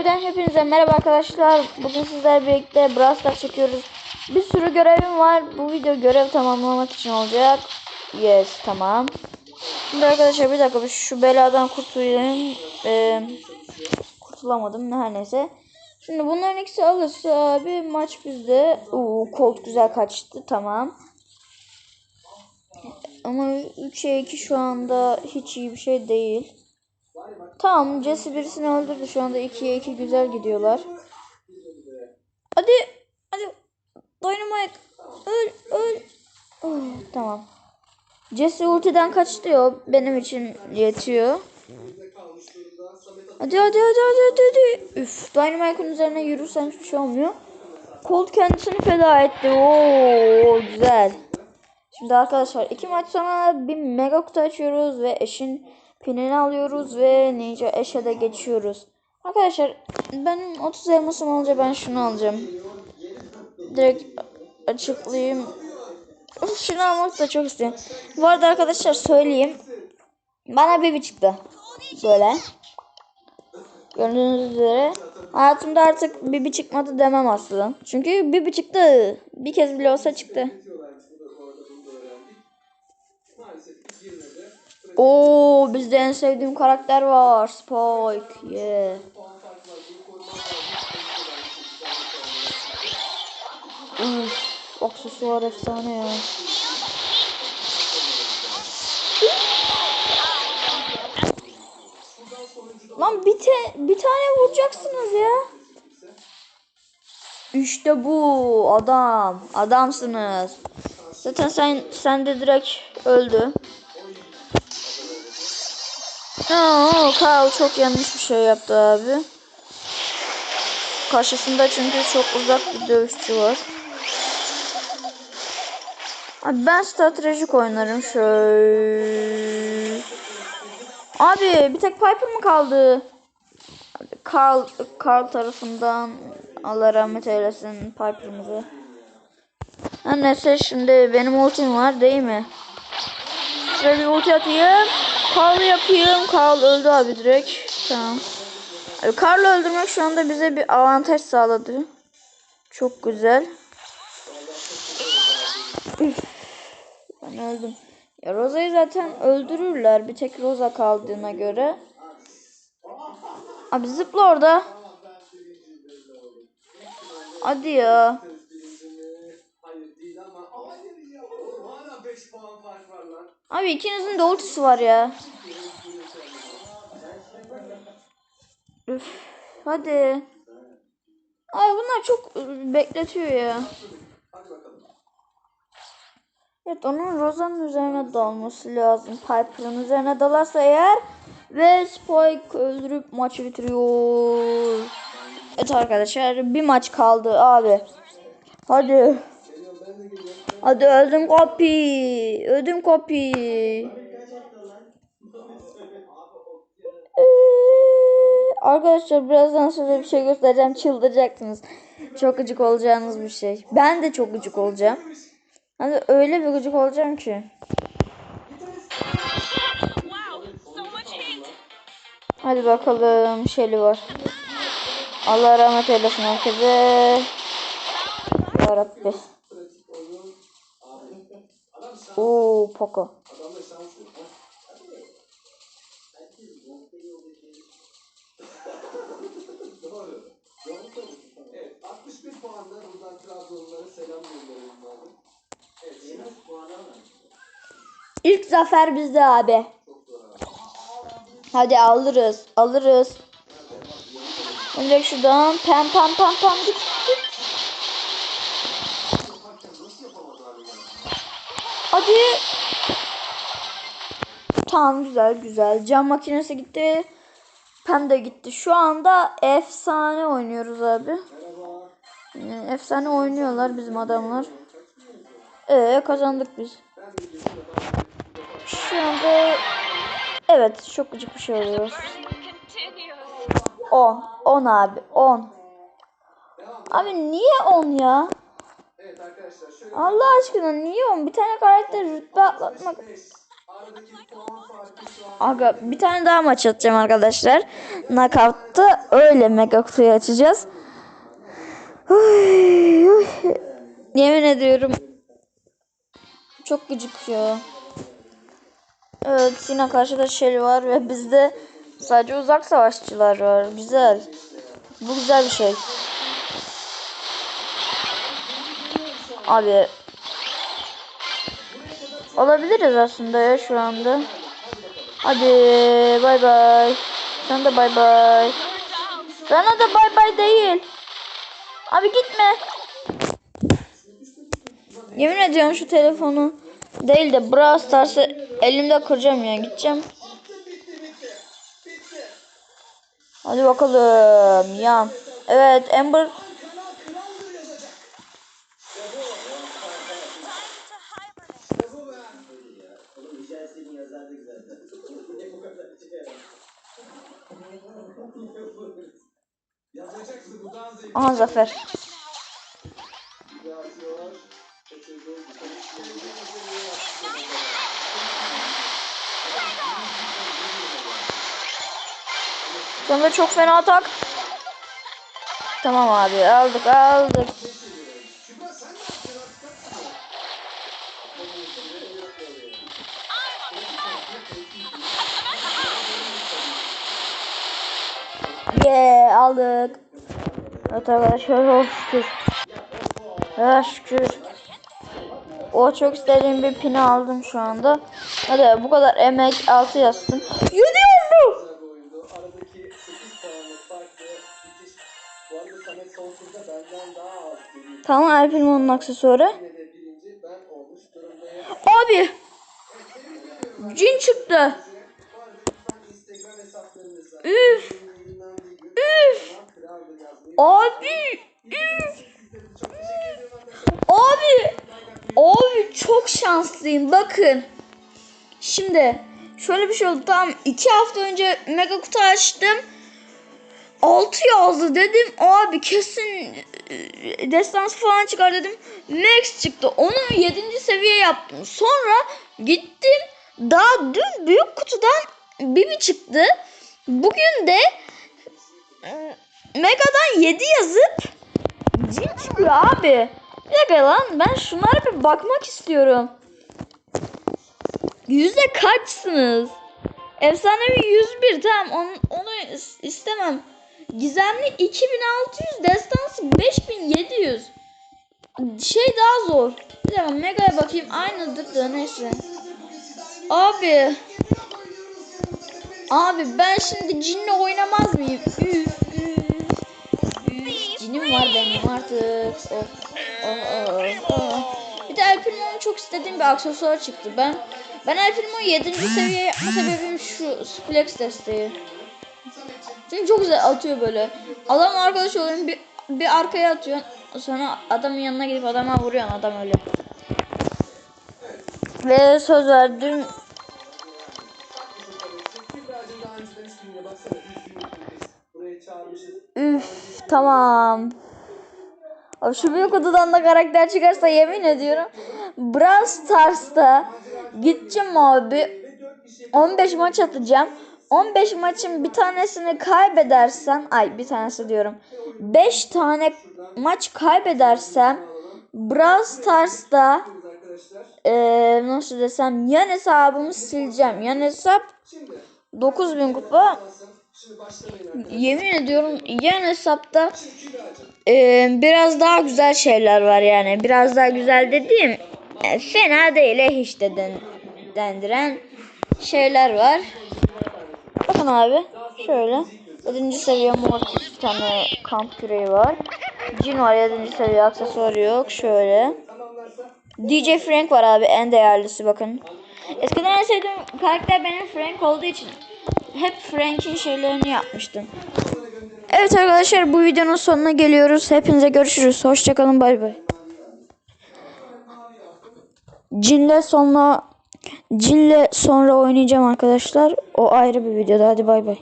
Hobiden hepinize merhaba arkadaşlar. Bugün sizlerle birlikte Brawl çekiyoruz. Bir sürü görevim var. Bu video görev tamamlamak için olacak. Yes tamam. Şimdi arkadaşlar bir dakika şu beladan kurtulayım. Ee, kurtulamadım her neyse. Şimdi bunların ikisi alırsa abi maç bizde. Uuu Colt güzel kaçtı tamam. Ama 3'e 2 şu anda hiç iyi bir şey değil. Tamam Jesse birisini öldürdü şu anda 2'ye 2 güzel gidiyorlar. Hadi hadi Dynamite öl öl. Oh, tamam. Jesse ultiden kaçtı ya benim için yetiyor. Hadi hadi hadi hadi hadi. hadi. Üf Dynamite'ın üzerine yürürsen hiçbir şey olmuyor. Colt kendisini feda etti. Oo güzel. Şimdi arkadaşlar iki maç sonra bir mega kutu açıyoruz ve eşin pinini alıyoruz ve ninja eşe de geçiyoruz. Arkadaşlar benim 30 elmasım olunca ben şunu alacağım. Direkt açıklayayım. Şunu almak da çok istiyorum. Bu arada arkadaşlar söyleyeyim. Bana bir çıktı. Böyle. Gördüğünüz üzere. Hayatımda artık bibi çıkmadı demem aslında. Çünkü bibi çıktı. Bir kez bile olsa çıktı. Oo bizde en sevdiğim karakter var. Spike. Yeah. Üf, aksesuar efsane ya. Lan bir, te bir tane vuracaksınız ya. İşte bu adam. Adamsınız. Zaten sen sen de direkt öldü. Oo, Carl çok yanlış bir şey yaptı abi. Karşısında çünkü çok uzak bir dövüşçü var. Abi ben stratejik oynarım şöyle. Abi bir tek Piper mı kaldı? Carl, Carl tarafından Allah rahmet eylesin Piper'ımızı. Her neyse şimdi benim ultim var değil mi? Şöyle bir ulti atayım. Carl yapayım. Carl öldü abi direkt. Tamam. Abi Carl'ı öldürmek şu anda bize bir avantaj sağladı. Çok güzel. Üf. Ben öldüm. Ya Rosa'yı zaten öldürürler. Bir tek Rosa kaldığına göre. Abi zıpla orada. Hadi ya. Abi ikinizin de ultisi var ya. Üf, hadi. Abi bunlar çok ıı, bekletiyor ya. Evet onun Rosa'nın üzerine dalması lazım. Piper'ın üzerine dalarsa eğer ve Spike öldürüp maçı bitiriyor. Evet arkadaşlar bir maç kaldı abi. Hadi. Hadi öldüm kopi. Öldüm kopi. Ee, Arkadaşlar birazdan size bir şey göstereceğim. Çıldıracaksınız. Çok gıcık olacağınız bir şey. Ben de çok gıcık olacağım. Hani öyle bir gıcık olacağım ki. Hadi bakalım Şeli var. Allah rahmet eylesin herkese. Ya Rabbi. Oo Poco. Evet, 61 puanla buradan Trabzonlulara selam gönderelim abi. Evet, şimdi İlk zafer bizde abi. Hadi alırız. Alırız. Direkt şuradan pam pam pam pam git. Git. Hadi. Tamam güzel güzel. Cam makinesi gitti. De gitti. Şu anda efsane oynuyoruz abi. Yani efsane oynuyorlar bizim adamlar. Ee kazandık biz. Şu anda evet çok gıcık bir şey oluyor. 10. 10 abi 10. Abi niye 10 ya? Allah aşkına niye 10? Bir tane karakter rütbe atlatmak. Aga bir tane daha maç atacağım arkadaşlar. Knockout'ta öyle mega kutuyu açacağız. Uy, uy. Yemin ediyorum. Çok gıcık ya. Evet yine karşıda Shelly var ve bizde sadece uzak savaşçılar var. Güzel. Bu güzel bir şey. Abi. Olabiliriz aslında ya şu anda. Hadi bay bay. Sen de bay bay. Sana da bay bay değil. Abi gitme. Yemin ediyorum şu telefonu değil de Brawl Stars'ı elimde kıracağım ya gideceğim. Hadi bakalım ya. Evet Amber Zafer. Sonra çok fena atak. Tamam abi aldık aldık. Yeah aldık. Evet arkadaşlar oh şükür. Oh şükür. O çok istediğim bir pini aldım şu anda. Hadi bu kadar emek altı yazsın. Yedi oldu. Güzel bir oyundu. Aradaki 8 puanlık farklı bitiş. Bu arada Samet son turda benden daha az geliyor. Tamam aksesuarı. Ben olmuş durumdayım. Abi. Cin çıktı. Üf. Üf. Abi. Abi. Abi çok şanslıyım bakın. Şimdi şöyle bir şey oldu. Tam iki hafta önce mega kutu açtım. 6 yazdı dedim. Abi kesin e, destansı falan çıkar dedim. Max çıktı. Onu 7. seviye yaptım. Sonra gittim. Daha dün büyük kutudan Bibi çıktı. Bugün de Mega'dan 7 yazıp Cin çıkıyor abi. Bir dakika lan ben şunlara bir bakmak istiyorum. Yüzde kaçsınız? Efsanevi 101 tamam onu, onu is- istemem. Gizemli 2600 destansı 5700. Şey daha zor. Bir dakika Mega'ya bakayım aynıdır da neyse. Abi. Abi ben şimdi cinle oynamaz mıyım? Üf, var benim artık. Of, of, of, of. Bir de El Primo'nun çok istediğim bir aksesuar çıktı. Ben ben El Primo'yu 7. seviye yapma sebebim şu flex desteği. Çünkü çok güzel atıyor böyle. Adam arkadaş oluyorsun bir, bir arkaya atıyorsun. Sonra adamın yanına gidip adama vuruyorsun adam öyle. Ve söz verdim. Üf tamam. Abi şu büyük odadan da karakter çıkarsa yemin ediyorum. Brawl Stars'ta gideceğim abi. Ve 4 kişi 15 maç atacağım. 15 maçın bir tanesini kaybedersem ay bir tanesi diyorum. 5 tane maç kaybedersem Brawl Stars'ta eee, nasıl desem yan hesabımı sileceğim. Yan hesap Şimdi 9000 kupa. Yemin ediyorum yan hesapta. Ee, biraz daha güzel şeyler var yani. Biraz daha güzel dediğim e, fena değil eh işte den, dendiren şeyler var. Bakın abi şöyle. 7. seviye mortis bir tane kamp küreği var. Jin var 7. seviye aksesuarı yok. Şöyle. DJ Frank var abi en değerlisi bakın. Eskiden en sevdiğim karakter benim Frank olduğu için hep Frank'in şeylerini yapmıştım. Evet arkadaşlar bu videonun sonuna geliyoruz. Hepinize görüşürüz. Hoşçakalın bay bay. Cinle sonra Cinle sonra oynayacağım arkadaşlar. O ayrı bir videoda. Hadi bay bay.